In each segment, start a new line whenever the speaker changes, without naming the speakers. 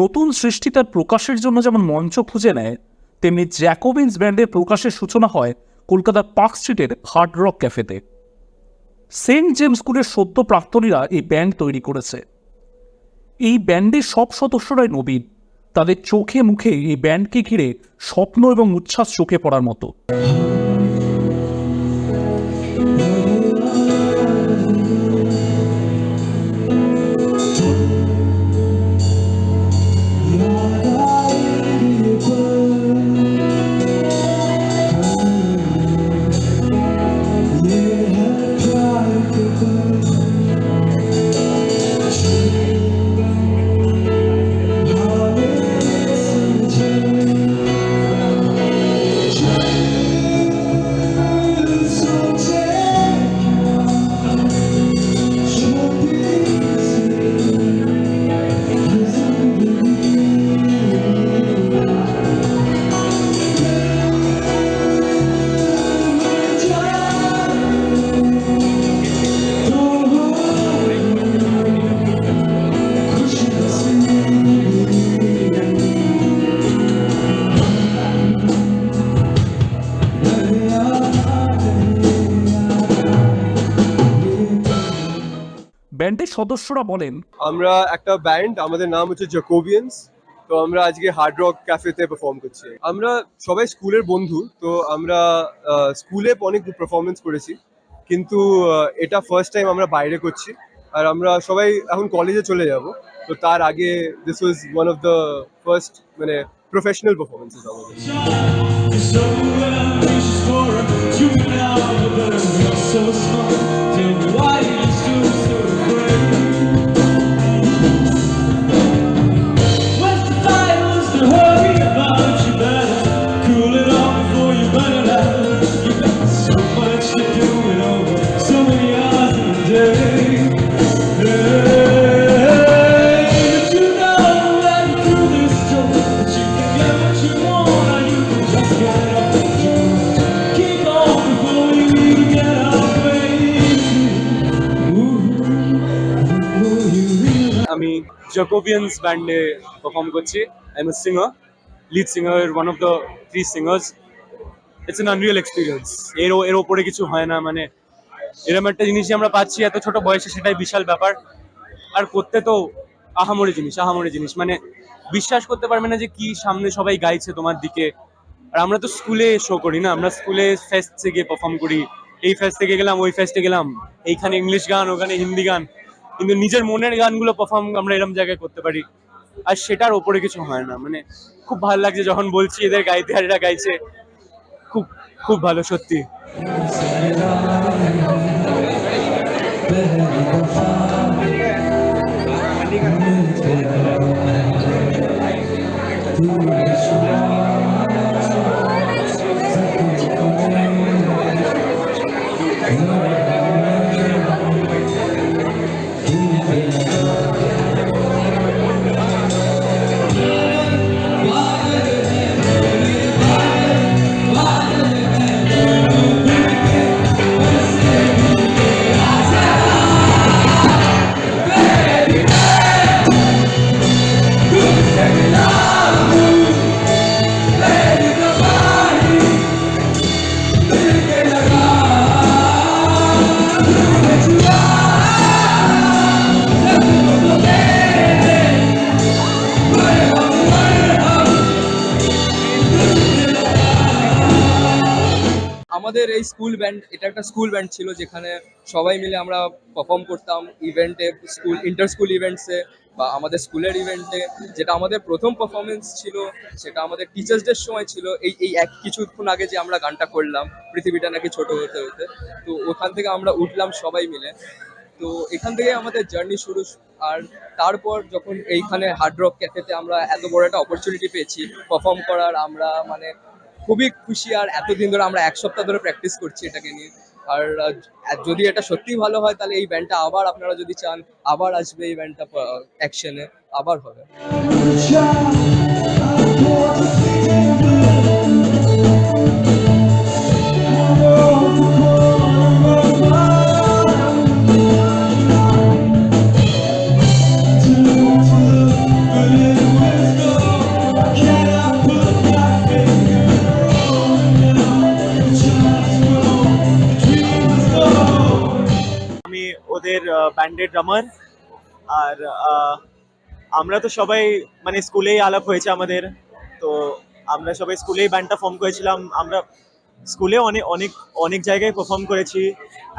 নতুন সৃষ্টি তার প্রকাশের জন্য যেমন মঞ্চ খুঁজে নেয়, তেমনি জ্যাকোবিন্স ব্যান্ডের প্রকাশের সূচনা হয় কলকাতার পার্ক স্ট্রিটের হার্ড রক ক্যাফেতে। সেন্ট জেমস স্কুলের সদ্য প্রাক্তনীরা এই ব্যান্ড তৈরি করেছে। এই ব্যান্ডের সব সদস্যরাই নবীন। তাদের চোখে মুখে এই ব্যান্ডকে ঘিরে স্বপ্ন এবং উচ্ছ্বাস চোখে পড়ার মতো। ব্যান্ডের সদস্যরা বলেন
আমরা একটা ব্যান্ড আমাদের নাম হচ্ছে জ্যাকোবিয়ান্স তো আমরা আজকে হার্ড রক ক্যাফেতে পারফর্ম করছি আমরা সবাই স্কুলের বন্ধু তো আমরা স্কুলে অনেক পারফরমেন্স করেছি কিন্তু এটা ফার্স্ট টাইম আমরা বাইরে করছি আর আমরা সবাই এখন কলেজে চলে যাব তো তার আগে this was one of the first মানে প্রফেশনাল পারফরমেন্সেস আমাদের
আমি জ্যাকোবিয়ান্স ব্যান্ডে পারফর্ম করছি। I am a singer lead singer one of the three singers it's an unreal experience এর এর ওপরে কিছু হয় না মানে এরকম একটা জিনিসই আমরা পাচ্ছি, এত ছোট বয়সে সেটাই বিশাল ব্যাপার। আর করতে তো আহামরি জিনিস আহামরি জিনিস। মানে বিশ্বাস করতে পারবে না যে কি সামনে সবাই গাইছে তোমার দিকে। আর আমরা তো স্কুলে শো করি না, আমরা স্কুলে ফেস্ট থেকে পারফর্ম করি। এই ফেস্ট থেকে গেলাম, ওই ফেস্টে গেলাম। এইখানে ইংলিশ গান, ওখানে হিন্দি গান। কিন্তু নিজের মনের গানগুলো পারফর্ম আমরা এরকম জায়গায় করতে পারি। আর সেটার ওপরে কিছু হয় না। মানে খুব ভালো লাগছে যখন বলছি এদের গাইতে আর এরা গাইছে। খুব খুব ভালো, সত্যি।
আমাদের এই স্কুল ব্যান্ড এটা একটা স্কুল ব্যান্ড ছিল যেখানে সবাই মিলে আমরা পারফর্ম করতাম ইভেন্টে স্কুল ইন্টার স্কুল ইভেন্টসে বা আমাদের স্কুলের ইভেন্টে যেটা আমাদের প্রথম পারফরমেন্স ছিল, সেটা আমাদের টিচার্স ডের সময় ছিল। এই এই এক কিছুক্ষণ আগে যে আমরা গানটা করলাম, পৃথিবীটা নাকি ছোট হতে হতে। তো ওখান থেকে আমরা উঠলাম সবাই মিলে। তো এখান থেকে আমাদের জার্নি শুরু। আর তারপর যখন এইখানে হার্ড রক ক্যাফেতে আমরা এত বড় একটা অপরচুনিটি পেয়েছি পারফর্ম করার আমরা মানে খুবই খুশি আর এতদিন ধরে আমরা এক সপ্তাহ ধরে প্র্যাকটিস করছি এটাকে নিয়ে। আর যদি এটা সত্যিই ভালো হয়, তাহলে এই ব্যান্ডটা আবার আপনারা যদি চান, আবার আসবে এই ব্যান্ডটা অ্যাকশনে আবার হবে।
আমাদের ব্যান্ডের ড্রামার আর আমরা তো সবাই মানে স্কুলেই আলাপ হয়েছে আমাদের। তো আমরা সবাই স্কুলেই ব্যান্ডটা ফর্ম করেছিলাম। আমরা স্কুলে অনেক অনেক অনেক জায়গায় পারফর্ম করেছি।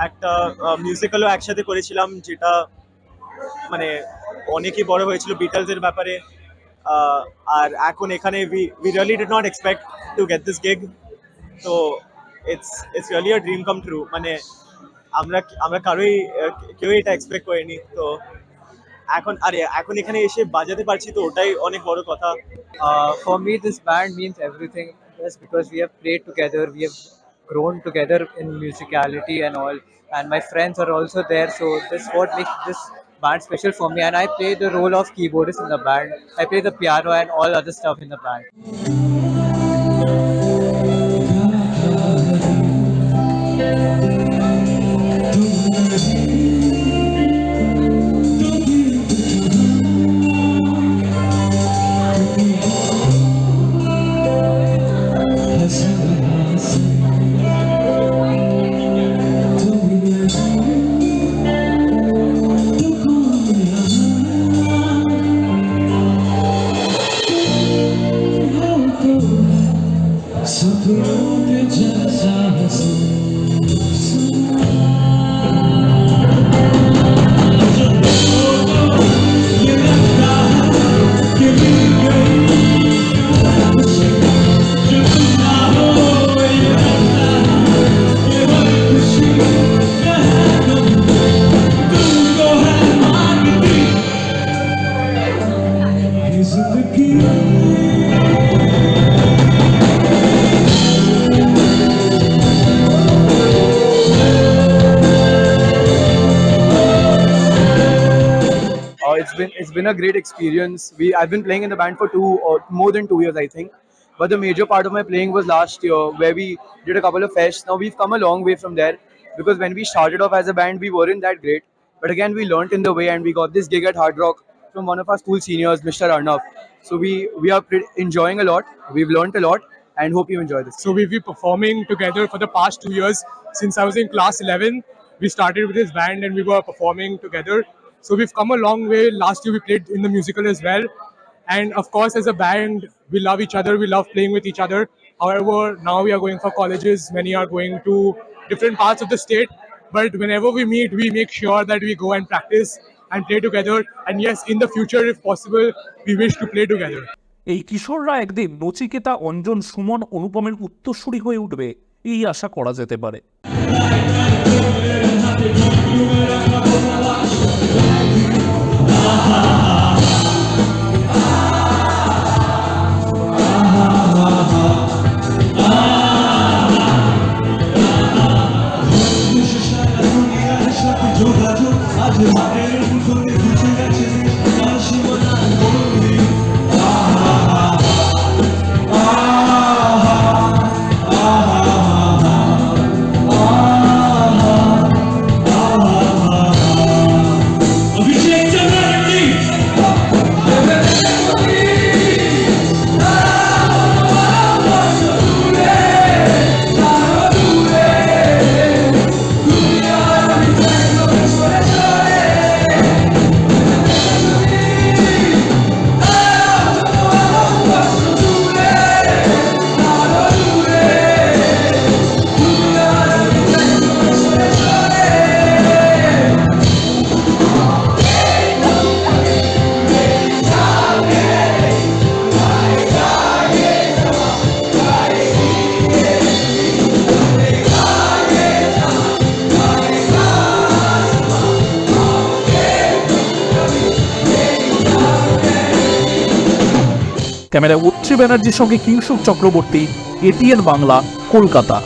একটা মিউজিক্যালও একসাথে করেছিলাম, যেটা মানে অনেকই বড় হয়েছিল বিটলসের ব্যাপারে। আর এখন এখানে we really did not expect to get this gig তো it's it's really a dream come true মানে আমরা আমরা কারোই আহ, কেউই এটা এক্সপেক্ট করিনি তো এখন আরে এখন এখানে এসে বাজাতে পারছি তো ওটাই অনেক বড় কথা
Uh, for me, this band means everything just because we have played together, we have grown together in musicality and all, and my friends are also there. So this what makes this band special for me. And I play the role of keyboardist in the band. I play the piano and all other stuff in the band.
Hallelujah.
Uh, it's been it's been a great experience. We I've been playing in the band for two or more than two years, I think. But the major part of my playing was last year, where we did a couple of fests. Now we've come a long way from there because when we started off as a band, we weren't that great. But again, we learnt in the way, and we got this gig at Hard Rock from one of our school seniors, Mr. Arnav. So we we are enjoying a lot. We've learnt a lot, and hope you enjoy this.
So we've been performing together for the past two years. Since I was in class 11, we started with this band and we were performing together. So we've come a long way. Last year we played in the musical as well. And of course, as a band, we love each other. We love playing with each other. However, now we are going for colleges. Many are going to different parts of the state. But whenever we meet, we make sure that we go and practice and play together. And yes, in the future, if possible, we wish to play together.
এই কিশোররা একদিন নচিকেতা অঞ্জন সুমন অনুপমের উত্তরসূরি হয়ে উঠবে এই আশা করা যেতে পারে ক্যামেরায় উচ্ছে ব্যানার্জির সঙ্গে কিংশুক চক্রবর্তী এটিএন বাংলা কলকাতা।